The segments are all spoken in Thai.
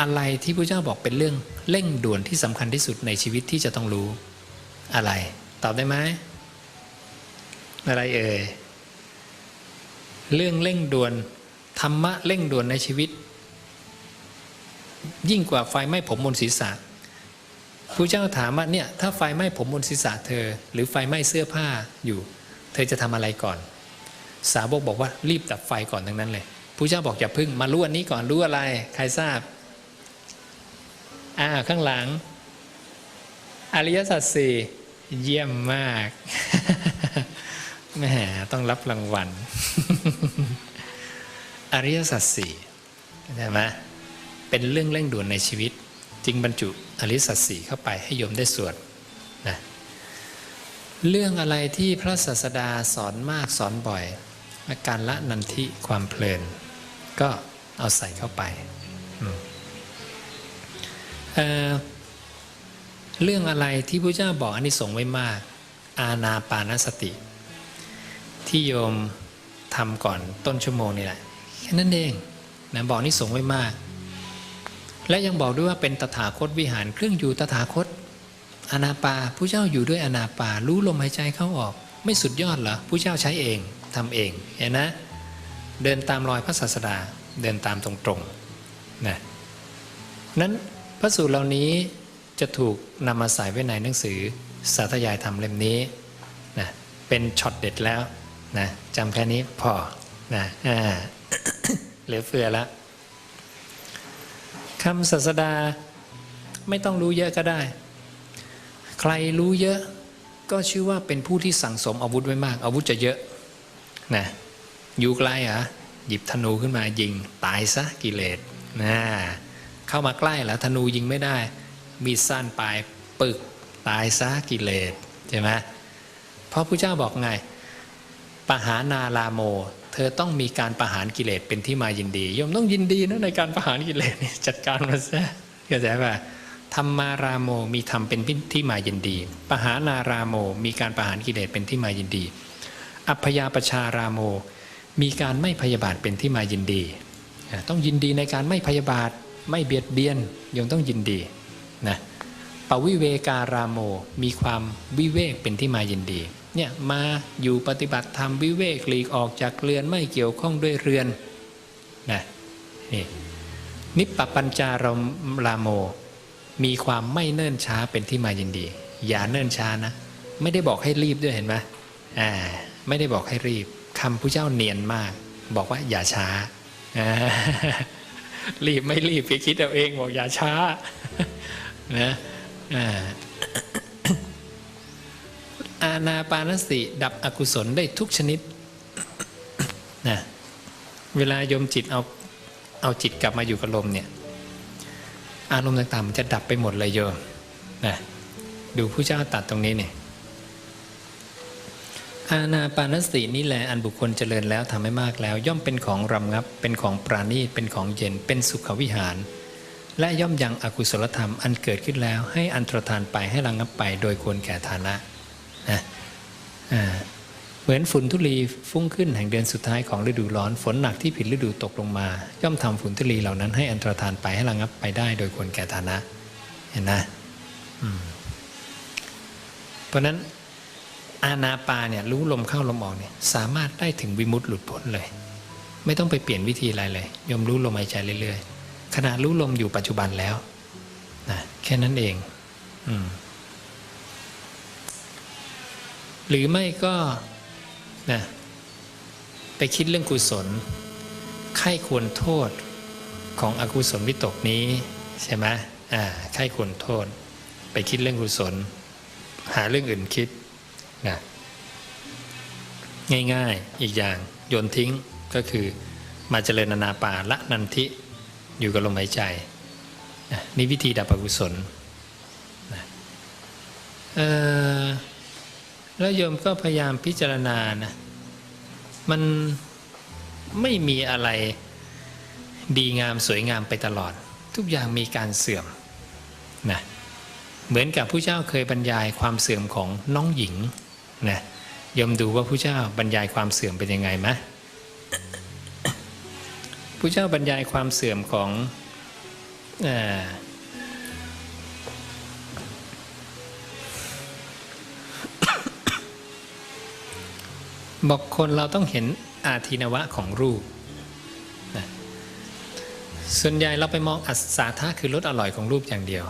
อะไรที่พระเจ้าบอกเป็นเรื่องเร่งด่วนที่สำคัญที่สุดในชีวิตที่จะต้องรู้อะไร ตอบได้ไหมอะไรเอ่ยเรื่องเร่งด่วนธรรมะเร่งด่วนในชีวิต ยิ่งกว่าไฟไหม้ผมบนศีรษะพระเจ้าถามว่าเนี่ยถ้าไฟไหม้ผมบนศีรษะเธอ หรือไฟไหม้เสื้อผ้าอยู่ เธอจะทำอะไรก่อน สาวกบอกว่ารีบดับไฟก่อนทั้งนั้นเลยพระเจ้าบอกอย่าพึ่งมารู้อันนี้ก่อนรู้อะไร ใครทราบ อ่าข้างหลัง อริยสัจสี่เยี่ยมมากแหมต้องรับรางวัล อริยสัจสี่ใช่ไหมเป็นเรื่องเร่งด่วนในชีวิต จึงบรรจุอริยสัจสี่เข้าไปให้โยมได้สวดนะเรื่องอะไรที่พระศาสดาสอนมากสอนบ่อยการละนันทิความเพลิน ก็เอาใส่เข้าไปอืม เเรื่องอะไรที่พระเจ้าบอกอันนี้ส่งส์ไว้มาก อาณาปานสติ ที่โยมทำก่อนต้นชั่วโมงนี่แหละแค่นั้นเองนะบอกนี่ส่งส์ไว้มาก และยังบอกด้วยว่าเป็นตถาคตวิหารเครื่องอยู่ตถาคตอนาปาผู้เจ้าอยู่ด้วยอนาปารู้ลมหายใจเข้าออก ไม่สุดยอดเหรอผู้เจ้าใช้เองทำเองเห็นนะ เดินตามรอยพระศาสดาเดินตามตรงๆนะนั้น พระสูตรเหล่านี้จะถูกนำมาใส่ไว้ในหนังสือสาธยายธรรมเล่มนี้นะเป็นช็อตเด็ดแล้วนะจำแค่นี้พอนะอ่าเหลือเฟือแล้วคำศาสดาไม่ต้องรู้เยอะก็ได้ ใครรู้เยอะก็ชื่อว่าเป็นผู้ที่สั่งสมอาวุธไว้มาก อาวุธจะเยอะนะอยู่ไกลเหรอะหยิบธนูขึ้นมายิงตายซะกิเลสนะ เข้ามาใกล้แล้วธนูยิงไม่ได้ มีสั้นปลายปึกตายซะกิเลสใช่ไหมเพราะพระเจ้าบอกไงปหานาลาโม เธอต้องมีการประหารกิเลสเป็นที่มายินดีโยมต้องยินดีนะในการประหารกิเลสจัดการมันซะเข้าใจป่ะธรรมารามโมมีธรรมเป็นที่มายินดี ปหานาราโมมีการประหารกิเลสเป็นที่มายินดี อัพยาปชารามโมมีการไม่พยาบาทเป็นที่มายินดี ต้องยินดีในการไม่พยาบาท ไม่เบียดเบียนโยมต้องยินดีนะปวิเวการามโมมีความวิเวกเป็นที่มายินดีเนี่ยมาอยู่ปฏิบัติธรรมวิเวกหลีกออกจากเรือนไม่เกี่ยวข้องด้วยเรือนนะนี่นิปปปัญจารมรามโม มีความไม่เนิ่นช้าเป็นที่มายินดี อย่าเนิ่นช้านะ ไม่ได้บอกให้รีบด้วยเห็นไหมอ่าไม่ได้บอกให้รีบคำผู้เจ้าเนียนมาก บอกว่าอย่าช้าอ่า รีบไม่รีบไปคิดเอาเองบอกอย่าช้านะอาอาณาปานสติดับอกุศลได้ทุกชนิดนะเวลายมจิตเอาเอาจิตกลับมาอยู่กับลมเนี่ยอารมณ์ต่างๆมันจะดับไปหมดเลยโยมนะดูผู้เจ้าตัดตรงนี้เนี่ย อาณาปานสตินี่แหละอันบุคคลเจริญแล้วทำให้มากแล้ว ย่อมเป็นของรำงับ เป็นของปราณีตเป็นของเย็นเป็นสุขวิหาร และย่อมยังอกุศลธรรมอันเกิดขึ้นแล้ว ให้อันตรธานไปให้ระงับไปโดยควรแก่ฐานะนะเหมือนฝุ่นทุลีฟุ้งขึ้นแห่งเดือนสุดท้ายของฤดูร้อนฝนหนักที่ผิดฤดูตกลงมา ย่อมทำฝุ่นทุลีเหล่านั้นให้อันตรธานไปให้ระงับไปได้โดยควรแก่ฐานะ เห็นนะอืมเพราะนั้น อาณาปาเนี่ยรู้ลมเข้าลมออกเนี่ยสามารถได้ถึงวิมุตติหลุดพ้นเลย ไม่ต้องไปเปลี่ยนวิธีอะไรเลยยมรู้ลมหายใจเรื่อยๆขณะรู้ลมอยู่ปัจจุบันแล้วนะแค่นั้นเองอืมหรือไม่ก็นะไปคิดเรื่องกุศลไข้ควรโทษของอกุศลวิตกนี้ใช่ไหมอ่าไข้ควรโทษ ไปคิดเรื่องกุศล หาเรื่องอื่นคิด นะง่ายๆอีกอย่างโยนทิ้งก็คือมาเจริญนานาป่าละนันทิอยู่กับลมหายใจนะนี่วิธีดับอกุศลนะแล้วโยมก็พยายามพิจารณานะมันไม่มีอะไรดีงามสวยงามไปตลอด ทุกอย่างมีการเสื่อมนะเหมือนกับผู้เจ้าเคยบรรยายความเสื่อมของน้องหญิง นะยมดูว่าผู้เจ้าบรรยายความเสื่อมเป็นยังไงไหมผู้เจ้าบรรยายความเสื่อมของอบอกคนเราต้องเห็นอาทินวะของรูปนะส่วนใหญ่เราไปมองอัศาธาคือรสอร่อยของรูปอย่างเดียว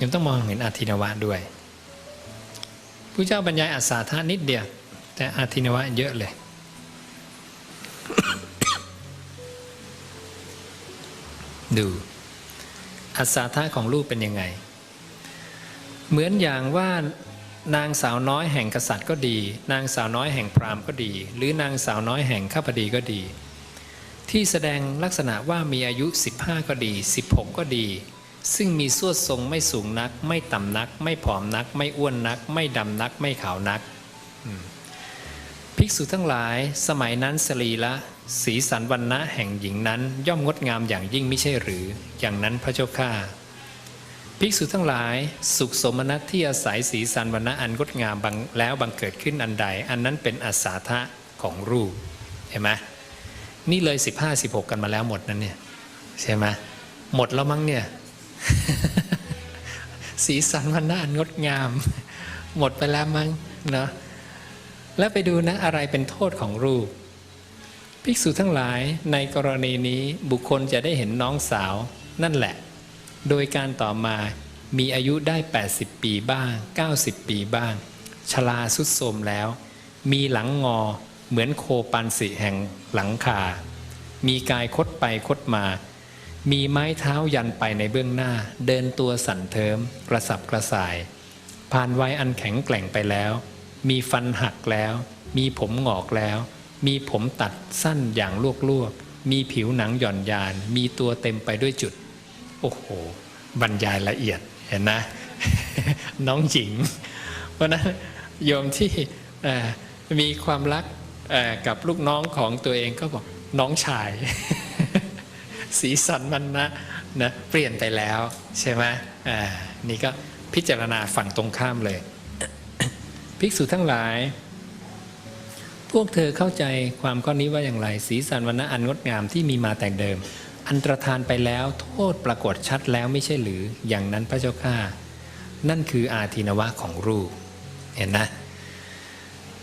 ยังต้องมองเห็นอาทินวะด้วย ผู้เจ้าบรรยายอัศาธานิดเดียว แต่อาทินวะเยอะเลย ดูอัศาธาของรูปเป็นยังไง เหมือนอย่างว่านางสาวน้อยแห่งกษัตริย์ก็ดี นางสาวน้อยแห่งพราหมณ์ก็ดี หรือนางสาวน้อยแห่งข้าพดีก็ดี ที่แสดงลักษณะว่ามีอายุ 15 ก็ดี 16 ก็ดี ซึ่งมีสวดทรงไม่สูงนัก ไม่ต่ำนัก ไม่ผอมนัก ไม่อ้วนนัก ไม่ดำนัก ไม่ขาวนัก ภิกษุทั้งหลายสมัยนั้นสรีละ สีสันวันนะแห่งหญิงนั้น ย่อมงดงามอย่างยิ่งไม่ใช่หรือ อย่างนั้นพระเจ้าข้าภิกษุทั้งหลายสุขสมนัตที่อาศัยสีสันวันนะอันงดงามบังแล้วบังเกิดขึ้นอันใด อันนั้นเป็นอาสาทะของรูปเห็นไหมนี่เลย 15 16 กันมาแล้วหมดนั้นเนี่ยใช่ไหมหมดแล้วมั้งเนี่ย สีสันวันนะอันงดงาม หมดไปแล้วมั้งเนาะแล้วไปดูนะอะไรเป็นโทษของรูป ภิกษุทั้งหลายในกรณีนี้บุคคลจะได้เห็นน้องสาว นั่นแหละ โดยการต่อมามีอายุได้ 80 ปีบ้าง 90 ปีบ้าง ชราสุดโทรมแล้ว มีหลังงอเหมือนโคปันสิแห่งหลังคา มีกายคดไปคดมา มีไม้เท้ายันไปในเบื้องหน้า เดินตัวสั่นเทิมกระสับกระส่าย ผ่านวัยอันแข็งแกร่งไปแล้ว มีฟันหักแล้ว มีผมหงอกแล้ว มีผมตัดสั้นอย่างลวกๆ มีผิวหนังหย่อนยาน มีตัวเต็มไปด้วยจุด โอ้โห บรรยายละเอียดเห็นนะ น้องหญิง เพราะนั้นโยมที่มีความรักกับลูกน้องของตัวเองก็บอกน้องชาย สีสันมันนะนะเปลี่ยนไปแล้วใช่ไหมอ่านี่ก็พิจารณาฝั่งตรงข้ามเลย ภิกษุทั้งหลาย พวกเธอเข้าใจความข้อนี้ว่าอย่างไร สีสันวันนะอันงดงามที่มีมาแต่เดิม อันตรธานไปแล้วโทษปรากฏชัดแล้วไม่ใช่หรืออย่างนั้นพระเจ้าข้านั่นคืออาทินวะของรูป เห็นนะ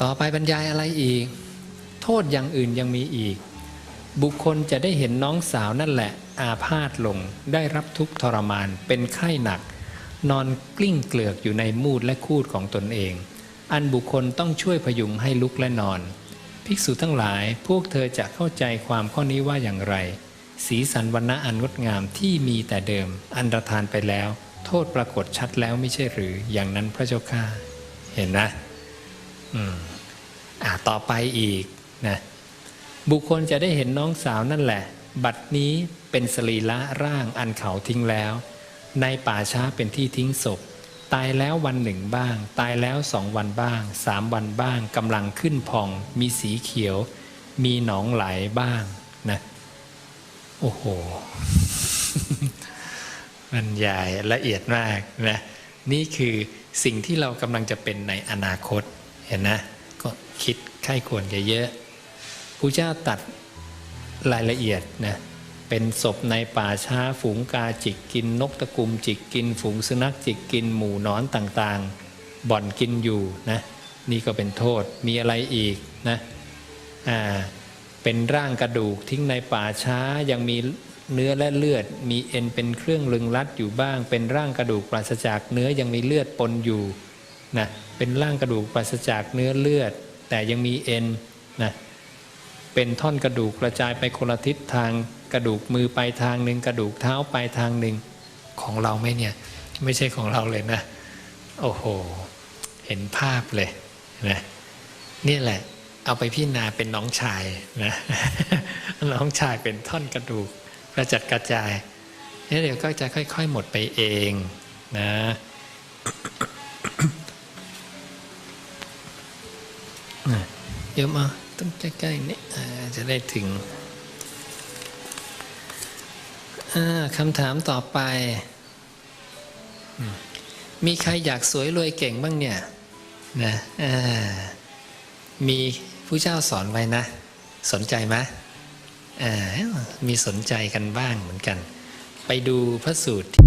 ต่อไปบรรยายอะไรอีก โทษอย่างอื่นยังมีอีก บุคคลจะได้เห็นน้องสาวนั่นแหละ อาพาธลงได้รับทุกทรมานเป็นไข้หนัก นอนกลิ้งเกลือกอยู่ในมูดและคูดของตนเอง อันบุคคลต้องช่วยพยุงให้ลุกและนอน ภิกษุทั้งหลายพวกเธอจะเข้าใจความข้อนี้ว่าอย่างไร สีสันวันนะอันงดงามที่มีแต่เดิม อันตรธานไปแล้ว โทษปรากฏชัดแล้วไม่ใช่หรืออย่างนั้นพระเจ้าข้าเห็นนะ อืมอ่าต่อไปอีกนะ บุคคลจะได้เห็นน้องสาวนั่นแหละ บัดนี้เป็นสรีระร่างอันเขาทิ้งแล้ว ในป่าช้าเป็นที่ทิ้งศพ ตายแล้ววันหนึ่งบ้าง ตายแล้วสองวันบ้างสามวันบ้างกำลังขึ้นพอง มีสีเขียว มีหนองไหลบ้างนะโอ้โหบรรยายละเอียดมากนะนี่คือสิ่งที่เรากำลังจะเป็นในอนาคตเห็นนะ ก็คิดไข้ควรเยอะๆ ผู้เจ้าตัดรายละเอียดนะเป็นศพในป่าช้าฝูงกาจิกกินนกตะกุมจิกกิน ฝูงสุนัขจิกกินหมูนอนต่างๆ บ่อนกินอยู่นะนี่ก็เป็นโทษมีอะไรอีกนะอ่าเป็นร่างกระดูกทิ้งในป่าช้ายังมีเนื้อและเลือด มีเอ็นเป็นเครื่องลึงรัดอยู่บ้าง เป็นร่างกระดูกปราศจากเนื้อยังมีเลือดปนอยู่นะเป็นร่างกระดูกปราศจากเนื้อเลือด แต่ยังมีเอ็นนะ เป็นท่อนกระดูกกระจายไปคนละทิศทางกระดูกมือไปทางหนึ่งกระดูกเท้าไปทางหนึ่งของเราไหมเนี่ย ไม่ใช่ของเราเลยนะ โอ้โห เห็นภาพเลยนะนี่แหละ เอาไปพี่นาเป็นน้องชายนะน้องชายเป็นท่อนกระดูกกระจัดกระจายนี่เดี๋ยวก็จะค่อย ๆ หมดไปเองนะเดี๋ยวมาก ต้องใกล้ๆนี่จะได้ถึงคำถามต่อไป มีใครอยากสวยรวยเก่งบ้างเนี่ยนะมีผู้เจ้าสอนไว้นะ สนใจไหมมีสนใจกันบ้างเหมือนกัน ไปดูพระสูตรที่